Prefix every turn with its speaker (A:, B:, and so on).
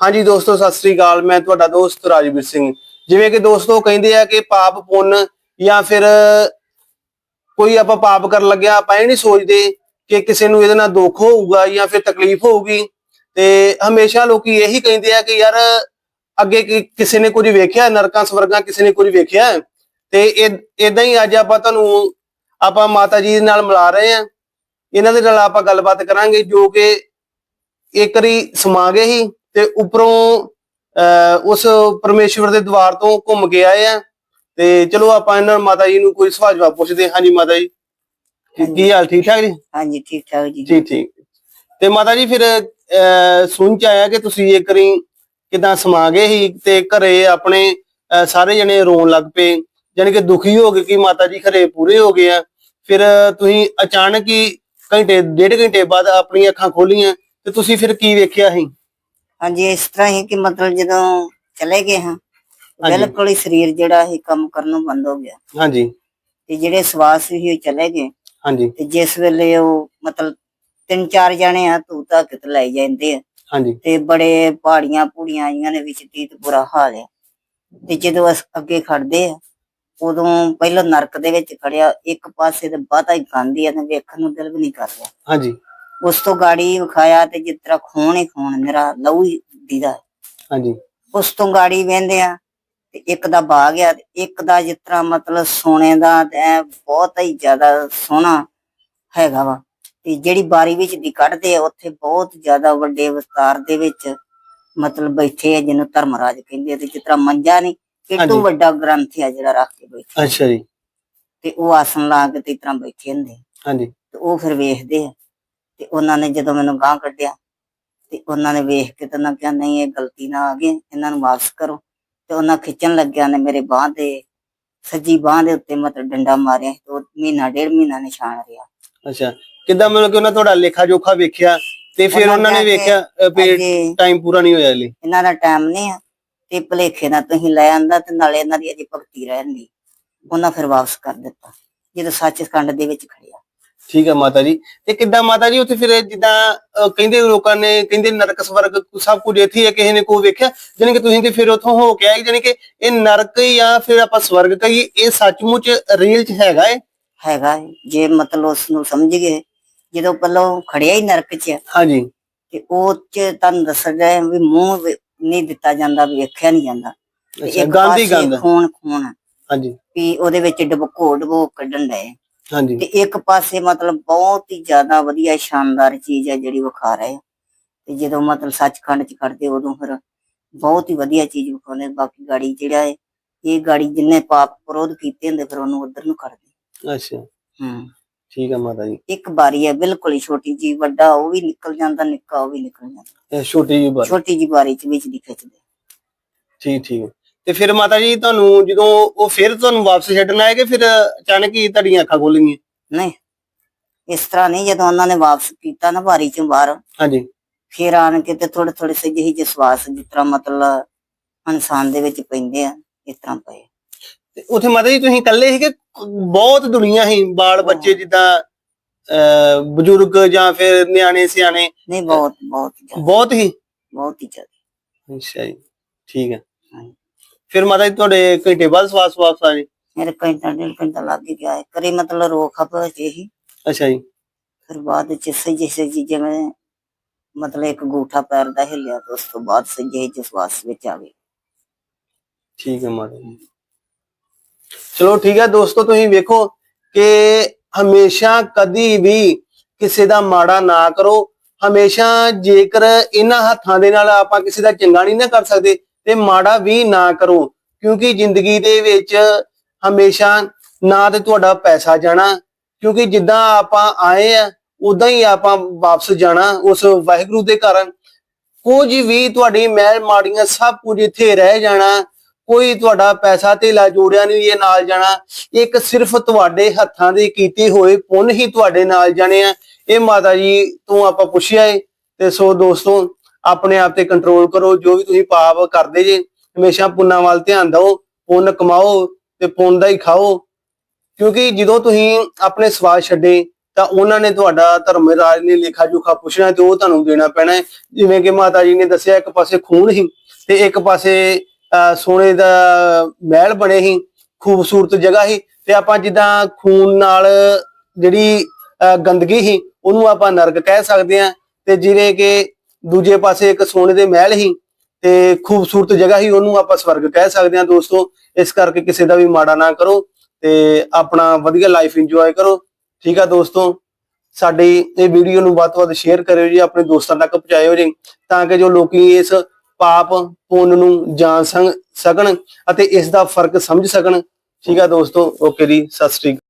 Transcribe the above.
A: ਹਾਂਜੀ ਦੋਸਤੋ, ਸਤਿ ਸ੍ਰੀ ਅਕਾਲ। ਮੈਂ ਤੁਹਾਡਾ ਦੋਸਤ ਰਾਜਵੀਰ ਸਿੰਘ। ਜਿਵੇਂ ਕਿ ਦੋਸਤੋ ਕਹਿੰਦੇ ਆ ਕਿ ਪਾਪ ਪੁੰਨ ਜਾਂ ਫਿਰ ਕੋਈ ਆਪਾਂ ਪਾਪ ਕਰਨ ਲੱਗਿਆ, ਆਪਾਂ ਇਹ ਨਹੀਂ ਸੋਚਦੇ ਕਿ ਕਿਸੇ ਨੂੰ ਇਹਦੇ ਨਾਲ ਦੁੱਖ ਹੋਊਗਾ ਜਾਂ ਫਿਰ ਤਕਲੀਫ ਹੋਊਗੀ। ਤੇ ਹਮੇਸ਼ਾ ਲੋਕੀ ਇਹੀ ਕਹਿੰਦੇ ਆ ਕਿ ਯਾਰ, ਅੱਗੇ ਕਿਸੇ ਨੇ ਕੁਝ ਵੇਖਿਆ, ਨਰਕਾਂ ਸਵਰਗਾਂ ਕਿਸੇ ਨੇ ਕੁਝ ਵੇਖਿਆ ਹੈ? ਤੇ ਇਦਾਂ ਹੀ ਅੱਜ ਆਪਾਂ ਤੁਹਾਨੂੰ, ਆਪਾਂ ਮਾਤਾ ਜੀ ਨਾਲ ਮਿਲਾ ਰਹੇ ਆ ਇਹਨਾਂ ਦੇ ਨਾਲ ਆਪਾਂ ਗੱਲਬਾਤ ਕਰਾਂਗੇ, ਜੋ ਕਿ ਇੱਕ ਵਾਰੀ ਸਮਾ ਗਏ ਸੀ। ਤੇ ਉੱਪਰੋਂ ਉਸ ਪਰਮੇਸ਼ਵਰ ਦੇ ਦਵਾਰ ਤੋਂ ਘੁੰਮ ਕੇ ਆਏ ਆ। ਤੇ ਚਲੋ ਆਪਾਂ ਇਹਨਾਂ ਮਾਤਾ ਜੀ ਨੂੰ ਕੋਈ ਸਵਾਲ ਜਵਾਬ ਪੁੱਛਦੇ ਹਾਂ। ਹਾਂਜੀ ਮਾਤਾ ਜੀ ਕੀ- ਹਾਲ ਠੀਕ ਠਾਕ ਜੀ?
B: ਹਾਂਜੀ ਠੀਕ ਠਾਕ ਜੀ।
A: ਜੀ ਠੀਕ। ਤੇ ਮਾਤਾ ਜੀ ਫਿਰ ਸੁਣ ਚ ਆਇਆ ਕਿ ਤੁਸੀਂ ਇੱਕ ਵਾਰੀ ਕਿਦਾਂ ਸਮਾ ਗਏ ਸੀ ਤੇ ਘਰੇ ਆਪਣੇ ਸਾਰੇ ਜਣੇ ਰੋਣ ਲੱਗ ਪਏ। ਜਾਣੀ ਕਿ ਦੁਖੀ ਹੋ ਗਏ ਕਿ ਮਾਤਾ ਜੀ ਘਰੇ ਪੂਰੇ ਹੋ ਗਏ ਆ। ਫਿਰ ਤੁਸੀਂ ਅਚਾਨਕ ਹੀ ਘੰਟੇ ਡੇਢ ਘੰਟੇ ਬਾਅਦ ਆਪਣੀਆਂ ਅੱਖਾਂ ਖੋਲੀਆਂ ਤੇ ਤੁਸੀਂ ਫਿਰ ਕੀ ਵੇਖਿਆ ਸੀ?
B: ਹਾਂਜੀ ਇਸ ਤਰ੍ਹਾਂ ਹੀ ਕਿ ਮਤਲਬ ਜਦੋਂ ਚਲੇ ਗਏ ਹਾਂ। ਬਿਲਕੁਲ ਹੀ ਸਰੀਰ ਜਿਹੜਾ ਹੀ ਕੰਮ ਕਰਨੋਂ ਬੰਦ ਹੋ ਗਿਆ।
A: ਹਾਂਜੀ।
B: ਤੇ ਜਿਹੜੇ ਸਵਾਸ ਸੀ ਉਹ ਚਲੇ ਗਏ।
A: ਹਾਂਜੀ।
B: ਤੇ ਜਿਸ ਵੇਲੇ ਉਹ ਮਤਲਬ ਤਿੰਨ ਚਾਰ ਜਣੇ ਆ ਤੂੰ ਤਾਂ ਕਿਤ ਲੈ ਜਾਂਦੇ ਆ।
A: ਹਾਂਜੀ।
B: ਤੇ ਬੜੇ ਪਹਾੜੀਆਂ ਪੂੜੀਆਂ ਆਈਆਂ ਨੇ ਵਿੱਚ ਤੀਤ ਬੁਰਾ ਹਾਲ ਹੈ ਤੇ ਜਦੋਂ ਅਸ ਅੱਗੇ ਖੜਦੇ ਆ ਉਦੋਂ ਪਹਿਲਾਂ ਨਰਕ ਦੇ ਵਿੱਚ ਖੜਿਆ ਇੱਕ ਪਾਸੇ ਤੇ ਬਾਤਾ ਹੀ ਗਾਂਦੀ ਆ ਤੇ ਵੇਖਣ ਨੂੰ ਦਿਲ ਵੀ ਨਹੀਂ ਕਰ ਰਿਹਾ।
A: ਹਾਂਜੀ।
B: ਉਸ ਤੋਂ ਗਾੜੀ ਵਿਖਾਇਆ ਤੇ ਜਿਸ ਤਰ੍ਹਾਂ ਖੂਨ ਹੀ ਖੂਨ ਮੇਰਾ ਲਹੂ ਹੀ ਦੀਦਾ।
A: ਹਾਂਜੀ।
B: ਉਸ ਤੋਂ ਗਾੜੀ ਵਹਿੰਦੇ ਆ ਤੇ ਇੱਕ ਦਾ ਬਾਗ ਆ ਤੇ ਇੱਕ ਦਾ ਜਿਸ ਤਰ੍ਹਾਂ ਮਤਲਬ ਸੋਨੇ ਦਾ ਤੇ ਐਂ ਬਹੁਤ ਹੀ ਜ਼ਿਆਦਾ ਸੋਹਣਾ ਹੈਗਾ ਵਾ। ਤੇ ਜਿਹੜੀ ਬਾਰੀ ਵਿੱਚ ਦੀ ਕੱਢਦੇ ਆ ਉੱਥੇ ਬਹੁਤ ਜ਼ਿਆਦਾ ਵੱਡੇ ਵਿਸਤਾਰ ਦੇ ਵਿੱਚ ਮਤਲਬ ਬੈਠੇ ਆ ਜਿਹਨੂੰ ਧਰਮਰਾਜ ਕਹਿੰਦੇ ਆ ਤੇ ਜਿਸ ਤਰ੍ਹਾਂ ਮੰਜਾ ਨਹੀਂ। ਕਿਤੋਂ ਵੱਡਾ ਗ੍ਰੰਥ ਆ ਜਿਹੜਾ ਰੱਖ ਕੇ ਬੈਠੇ
A: ਅੱਛਾ ਜੀ।
B: ਤੇ ਉਹ ਆਸਣ ਲਾ ਕੇ ਤੇ ਇਸ ਤਰ੍ਹਾਂ ਬੈਠੇ ਹੁੰਦੇ।
A: ਹਾਂਜੀ।
B: ਤੇ ਉਹ ਫਿਰ ਵੇਖਦੇ ਆ। ਤੇ ਉਹਨਾਂ ਨੇ ਜਦੋਂ ਮੈਨੂੰ ਗਾਂ ਕੱਢਿਆ ਤੇ ਉਹਨਾਂ ਨੇ ਵੇਖ ਕੇ ਤਾਂ ਉਹਨਾਂ ਕਿਹਾ ਨਹੀਂ ਇਹ ਗਲਤੀ ਨਾ ਆ ਗਈ ਇਹਨਾਂ ਨੂੰ ਵਾਪਸ ਕਰੋ। ਤੇ ਉਹਨਾਂ ਖਿੱਚਣ ਲੱਗਿਆ ਨੇ ਮੇਰੇ ਬਾਹ ਦੇ ਸੱਜੀ ਬਾਹ ਦੇ ਉੱਤੇ ਮਤਲਬ ਡੰਡਾ ਮਾਰਿਆ ਤੇ ਉਹ ਮਹੀਨਾ ਡੇਢ ਮਹੀਨਾ ਨਿਸ਼ਾਨ ਰਿਹਾ।
A: ਅੱਛਾ ਕਿੱਦਾਂ ਮਤਲਬ ਕਿ ਉਹਨਾਂ ਤੁਹਾਡਾ ਲੇਖਾ ਜੋਖਾ ਵੇਖਿਆ ਤੇ ਫਿਰ
B: ਉਹਨਾਂ
A: ਨੇ
B: ਨੇ
A: ਵੇਖਿਆ ਵੀ ਟਾਈਮ ਪੂਰਾ ਨਹੀਂ ਹੋਇਆ ਲਈ
B: ਇਹਨਾਂ ਦਾ ਟਾਈਮ ਨਹੀਂ ਆ ਤੇ ਭਲੇਖੇ ਨਾਲ ਤੁਸੀਂ ਲੈ ਆਂਦਾ ਤੇ ਨਾਲੇ ਇਹਨਾਂ ਦੀ ਅਜੇ ਭਗਤੀ ਰਹਿੰਦੀ ਉਹਨਾਂ ਫਿਰ ਵਾਪਸ ਕਰ ਦਿੱਤਾ ਜਦੋਂ ਸੱਚਖੰਡ ਦੇ ਵਿੱਚ ਖੜਿਆ
A: ਠੀਕ ਹੈ ਮਾਤਾ ਜੀ। ਤੇ ਕਿੱਦਾਂ ਮਾਤਾ ਜੀ ਉੱਥੇ ਫਿਰ ਜਿੱਦਾਂ ਕਹਿੰਦੇ ਲੋਕਾਂ ਨੇ ਕਹਿੰਦੇ ਨਰਕ ਸਵਰਗ ਸਭ ਕੁਝ ਇੱਥੇ ਹੀ ਹੈ ਕਿਸੇ ਨੇ ਕੋਈ ਵੇਖਿਆ? ਜਾਣੀ ਕਿ ਤੁਸੀਂ ਤੇ ਫਿਰ ਉੱਥੋਂ ਹੋ ਕੇ ਆਏ ਜਾਣੀ ਕਿ ਇਹ ਨਰਕ ਜਾਂ ਫਿਰ ਆਪਾਂ ਸਵਰਗ ਕਹੀਏ ਇਹ ਸੱਚਮੁੱਚ ਰੀਅਲ ਚ ਹੈਗਾ ਏ
B: ਹੈਗਾ ਹੈ। ਜੇ ਮਤਲਬ ਉਸ ਨੂੰ ਸਮਝ ਗਏ ਜਦੋਂ ਪਹਿਲਾਂ ਖੜਿਆ ਹੀ ਨਰਕ 'ਚ
A: ਹਾਂਜੀ।
B: ਤੇ ਉਹ 'ਚ ਤੁਹਾਨੂੰ ਦੱਸਦਾ ਵੀ ਮੂੰਹ ਨਹੀਂ ਦਿੱਤਾ ਜਾਂਦਾ ਵੇਖਿਆ ਨਹੀਂ ਜਾਂਦਾ। ਪਾਸੇ
A: ਗੰਦ
B: ਖੂਨ ਖੂਨ
A: ਹਾਂਜੀ।
B: ਵੀ ਉਹਦੇ ਵਿੱਚ ਡਬਕੋ ਡਬੋ ਕੱਢਣ ਡਏ।
A: ਹਾਂਜੀ।
B: ਤੇ ਇੱਕ ਪਾਸੇ ਮਤਲਬ ਬਹੁਤ ਹੀ ਜ਼ਿਆਦਾ ਵਧੀਆ ਸ਼ਾਨਦਾਰ ਚੀਜ਼ ਹੈ ਜਿਹੜੀ ਵਿਖਾ ਰਹੇ ਤੇ ਜਦੋਂ ਮਤਲਬ ਸੱਚਖੰਡ 'ਚ ਖੜਦੇ ਉਦੋਂ ਫਿਰ ਬਹੁਤ ਹੀ ਵਧੀਆ ਚੀਜ਼ ਵਿਖਾਉਂਦੇ ਬਾਕੀ ਗਾੜੀ ਜਿਹੜਾ ਹੈ ਇਹ ਗਾੜੀ ਜਿੰਨੇ ਪਾਪ ਕ੍ਰੋਧ ਕੀਤੇ ਹੁੰਦੇ ਫਿਰ ਉਹਨੂੰ ਉਧਰ ਨੂੰ ਕਰਦੇ
A: ਅੱਛਾ।
B: ਹੂੰ।
A: ਠੀਕ ਹੈ ਮਾਤਾ ਜੀ।
B: ਇੱਕ ਬਾਰੀ ਹੈ ਬਿਲਕੁਲ ਹੀ ਛੋਟੀ ਜੀ ਵੱਡਾ ਉਹ ਵੀ ਨਿਕਲ ਜਾਂਦਾ ਨਿੱਕਾ ਉਹ ਵੀ ਨਿਕਲ ਜਾਂਦਾ।
A: ਇਹ ਛੋਟੀ ਜਿਹੀ ਬਾਤ
B: ਛੋਟੀ ਜੀ ਬਾਰੀ ਚ ਵਿੱਚ ਦੀ ਖਿੱਚਦੇ।
A: ਠੀਕ ਠੀਕ। ਤੇ ਫਿਰ ਮਾਤਾ ਜੀ ਤੁਹਾਨੂੰ ਜਦੋਂ ਉਹ ਫਿਰ ਤੁਹਾਨੂੰ ਵਾਪਸ ਛੱਡਣ ਆਏ ਕਿ ਫਿਰ ਅਚਾਨਕ ਹੀ ਤੁਹਾਡੀਆਂ ਅੱਖਾਂ ਖੁੱਲੀਆਂ
B: ਨਹੀਂ। ਇਸ ਤਰ੍ਹਾਂ ਨਹੀਂ ਜਦੋਂ ਉਹਨਾਂ ਨੇ ਵਾਪਸ ਕੀਤਾ ਨਾ ਬਾਰੀ ਚੋਂ ਬਾਹਰ
A: ਹਾਂਜੀ।
B: ਫੇਰ ਆਣ ਕੇ ਤੇ ਥੋੜੇ ਥੋੜੇ ਜਿਹੀ ਜਿਹੇ ਸਵਾਸ ਜਿਸ ਤਰ੍ਹਾਂ ਮਤਲਬ ਇਨਸਾਨ ਦੇ ਵਿੱਚ ਪੈਂਦੇ ਆ ਇਸ ਤਰ੍ਹਾਂ ਪਏ।
A: ਤੇ ਉੱਥੇ ਮਾਤਾ ਜੀ ਤੁਸੀਂ ਇਕੱਲੇ ਸੀ ਕਿ ਬਹੁਤ ਦੁਨੀਆ ਸੀ ਬਾਲ ਬੱਚੇ ਜਿੱਦਾਂ ਬਜ਼ੁਰਗ ਜਾਂ ਫਿਰ ਨਿਆਣੇ ਸਿਆਣੇ?
B: ਨਹੀਂ ਬਹੁਤ ਬਹੁਤ
A: ਬਹੁਤ ਹੀ?
B: ਬਹੁਤ ਹੀ ਜ਼ਿਆਦਾ।
A: ਅੱਛਾ ਜੀ ਠੀਕ ਹੈ। ਫਿਰ ਮਾਤਾ ਜੀ ਤੁਹਾਡੇ ਘੰਟੇ ਬਾਅਦ ਸਵਾਸ ਵਾਪਸ ਆ ਜੀ
B: ਮੇਰੇ ਘੰਟਾ ਡੇਢ ਘੰਟਾ ਲੱਗ ਹੀ ਗਿਆ। ਹੈ ਕਰੇ ਮਤਲਬ ਰੋਕ ਹਪ ਹੀ
A: ਅੱਛਾ ਜੀ।
B: ਫਿਰ ਬਾਅਦ ਚ ਸਹੀ ਜਿਹੀ ਜਿਵੇਂ ਮਤਲਬ ਇੱਕ ਗੂਠਾ ਪੈਰ ਦਾ ਹਿੱਲਿਆ ਤੇ ਉਸ ਤੋਂ ਬਾਅਦ ਸਹੀ ਜਿਹੀ ਸਵਾਸ ਵਿੱਚ ਆ ਗਈ।
A: ਠੀਕ ਹੈ ਮਾਤਾ ਜੀ। ਚਲੋ ਠੀਕ ਹੈ ਦੋਸਤੋ ਤੁਸੀਂ ਵੇਖੋ ਕਿ ਹਮੇਸ਼ਾ ਕਦੀ ਵੀ ਕਿਸੇ ਦਾ ਮਾੜਾ ਨਾ ਕਰੋ। ਹਮੇਸ਼ਾ ਜੇਕਰ ਇਹਨਾਂ ਹੱਥਾਂ ਦੇ ਨਾਲ ਆਪਾਂ ਕਿਸੇ ਦਾ ਚੰਗਾ ਨਹੀਂ ਨਾ ਕਰ ਸਕਦੇ ਤੇ ਮਾੜਾ ਵੀ ਨਾ ਕਰੋ, ਕਿਉਂਕਿ ਜ਼ਿੰਦਗੀ ਦੇ ਵਿੱਚ ਹਮੇਸ਼ਾ ਨਾ ਤੇ ਤੁਹਾਡਾ ਪੈਸਾ ਜਾਣਾ, ਕਿਉਂਕਿ ਜਿੱਦਾਂ ਆਪਾਂ ਆਏ ਆ ਉਦਾਂ ਹੀ ਆਪਾਂ ਵਾਪਸ ਜਾਣਾ ਉਸ ਵਾਹਿਗੁਰੂ ਦੇ ਕਾਰਨ ਕੁਝ ਵੀ ਤੁਹਾਡੀ ਮਹਿਲ ਮਾੜੀਆਂ ਸਭ ਕੁਝ ਇੱਥੇ ਰਹਿ ਜਾਣਾ, ਕੋਈ ਤੁਹਾਡਾ ਪੈਸਾ ਧੇਲਾ ਜੋੜਿਆ ਨਹੀਂ ਇਹ ਨਾਲ ਜਾਣਾ, ਇੱਕ ਸਿਰਫ ਤੁਹਾਡੇ ਹੱਥਾਂ ਦੇ ਕੀਤੇ ਹੋਏ ਪੁੰਨ ਹੀ ਤੁਹਾਡੇ ਨਾਲ ਜਾਣੇ ਆ। ਇਹ ਮਾਤਾ ਜੀ ਤੋਂ ਆਪਾਂ ਪੁੱਛਿਆ ਏ, ਤੇ ਸੋ ਦੋਸਤੋ ਆਪਣੇ ਆਪ ਤੇ ਕੰਟਰੋਲ ਕਰੋ ਜੋ ਵੀ ਤੁਸੀਂ ਪਾਪ ਕਰਦੇ ਜੇ ਹਮੇਸ਼ਾ ਪੁੰਨਾਂ ਵੱਲ ਧਿਆਨ ਦਿਓ ਪੁੰਨ ਕਮਾਓ ਤੇ ਪੁੰਨ ਦਾ ਹੀ ਖਾਓ। ਕਿਉਂਕਿ ਜਦੋਂ ਤੁਸੀਂ ਆਪਣੇ ਸਵਾਦ ਛੱਡੇ ਤਾਂ ਉਹਨਾਂ ਨੇ ਤੁਹਾਡਾ ਧਰਮ ਰਾਜ ਨੇ ਲੇਖਾ ਜੋਖਾ ਪੁੱਛਣਾ ਤੇ ਉਹ ਤੁਹਾਨੂੰ ਦੇਣਾ ਪੈਣਾ ਹੈ। ਜਿਵੇਂ ਕਿ ਮਾਤਾ ਜੀ ਨੇ ਦੱਸਿਆ ਇੱਕ ਪਾਸੇ ਖੂਨ ਸੀ ਤੇ ਇੱਕ ਪਾਸੇ ਅਹ, ਸੋਨੇ ਦਾ ਮਹਿਲ ਬਣੇ ਸੀ ਖੂਬਸੂਰਤ ਜਗ੍ਹਾ ਸੀ ਤੇ ਆਪਾਂ ਜਿੱਦਾਂ ਖੂਨ ਨਾਲ ਜਿਹੜੀ ਅਹ, ਗੰਦਗੀ ਸੀ ਉਹਨੂੰ ਆਪਾਂ ਨਰਕ ਕਹਿ ਸਕਦੇ ਆ ਤੇ ਜਿਹੜੇ ਕਿ ਦੂਜੇ ਪਾਸੇ ਇੱਕ ਸੋਨੇ ਦੇ ਮਹਿਲ ਸੀ ਤੇ ਖੂਬਸੂਰਤ ਜਗ੍ਹਾ ਸੀ ਉਹਨੂੰ ਆਪਾਂ ਸਵਰਗ ਕਹਿ ਸਕਦੇ ਹਾਂ ਦੋਸਤੋ। ਇਸ ਕਰਕੇ ਕਿਸੇ ਦਾ ਵੀ ਮਾੜਾ ਨਾ ਕਰੋ ਤੇ ਆਪਣਾ ਵਧੀਆ ਲਾਈਫ ਇੰਜੋਏ ਕਰੋ। ਠੀਕ ਆ ਦੋਸਤੋ? ਸਾਡੀ ਇਹ ਵੀਡੀਓ ਨੂੰ ਵੱਧ ਤੋਂ ਵੱਧ ਸ਼ੇਅਰ ਕਰਿਓ ਜੀ, ਆਪਣੇ ਦੋਸਤਾਂ ਤੱਕ ਪਹੁੰਚਾਇਓ ਜੀ, ਤਾਂ ਕਿ ਜੋ ਲੋਕੀ ਇਸ ਪਾਪ, ਪੁੰਨ ਨੂੰ ਜਾਣ ਸਕਣ ਅਤੇ ਇਸ ਦਾ ਫ਼ਰਕ ਸਮਝ ਸਕਣ। ਠੀਕ ਆ ਦੋਸਤੋ? ਓਕੇ ਜੀ, ਸਤਿ ਸ੍ਰੀ ਅਕਾਲ।